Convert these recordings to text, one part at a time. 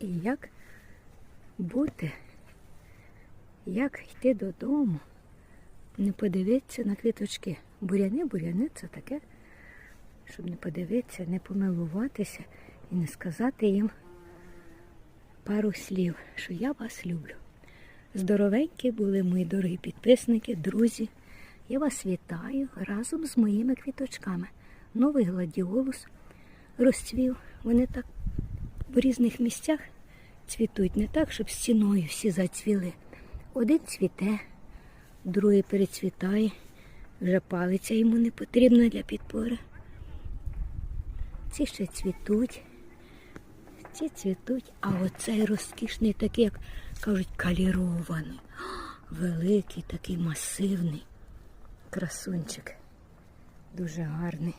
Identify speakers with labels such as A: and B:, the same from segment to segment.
A: І як бути, як йти додому, не подивитися на квіточки. Буряни, буряни це таке, щоб не подивитися, не помилуватися і не сказати їм пару слів, що я вас люблю. Здоровенькі були мої дорогі підписники, друзі. Я вас вітаю разом з моїми квіточками. Новий гладіолус розцвів. Вони так в різних місцях цвітуть, не так, щоб стіною всі зацвіли. Один цвіте, другий перецвітає, вже палиця йому не потрібна для підпори. Ці ще цвітуть, ці цвітуть, а оцей розкішний, такий, як кажуть, калірований, великий, такий масивний красунчик. Дуже гарний.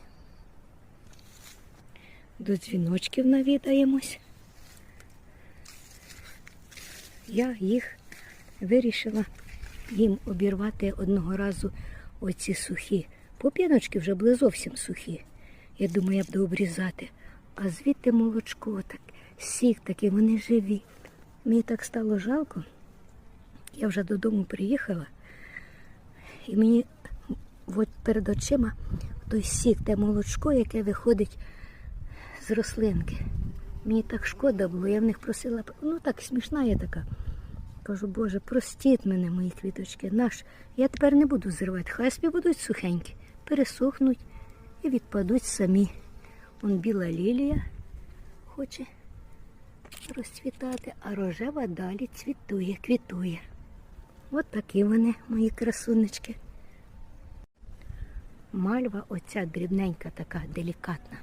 A: До дзвіночків навідаємось. Я їх вирішила їм обірвати одного разу оці сухі. Поп'яночки вже були зовсім сухі. Я думаю, я буду обрізати. А звідти молочко, так, сік такий, вони живі. Мені так стало жалко. Я вже додому приїхала, і мені от перед очима той сік, те молочко, яке виходить з рослинки. Мені так шкода було, я в них просила, ну так смішна я така. Кажу, Боже, простіть мене, мої квіточки, наш. Я тепер не буду зривати. Хай собі будуть сухенькі, пересохнуть і відпадуть самі. Он біла лілія хоче розцвітати, а рожева далі цвітує, квітує. От такі вони, мої красунечки. Мальва, оця дрібненька, така делікатна.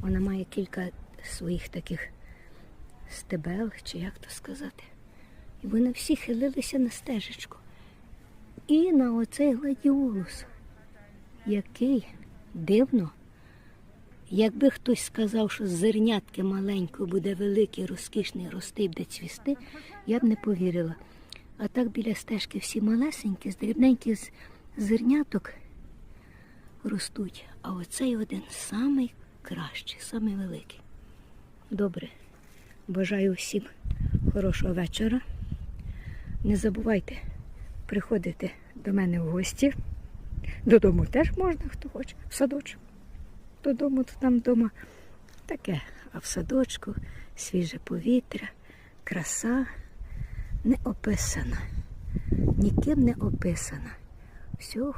A: Вона має кілька своїх таких стебел, чи як то сказати. І вони всі хилилися на стежечку. І на оцей гладіолус, який дивно, якби хтось сказав, що з зернятки маленької буде великий, розкішний рости буде цвісти, я б не повірила. А так біля стежки всі малесенькі, з дрібненьких зерняток ростуть. А оцей один самий кращий, самий великий. Добре. Бажаю всім хорошого вечора. Не забувайте приходити до мене в гості. Додому теж можна, хто хоче. В садочок. Додому, то там вдома таке. А в садочку свіже повітря, краса не описана. Ніким не описана. Всього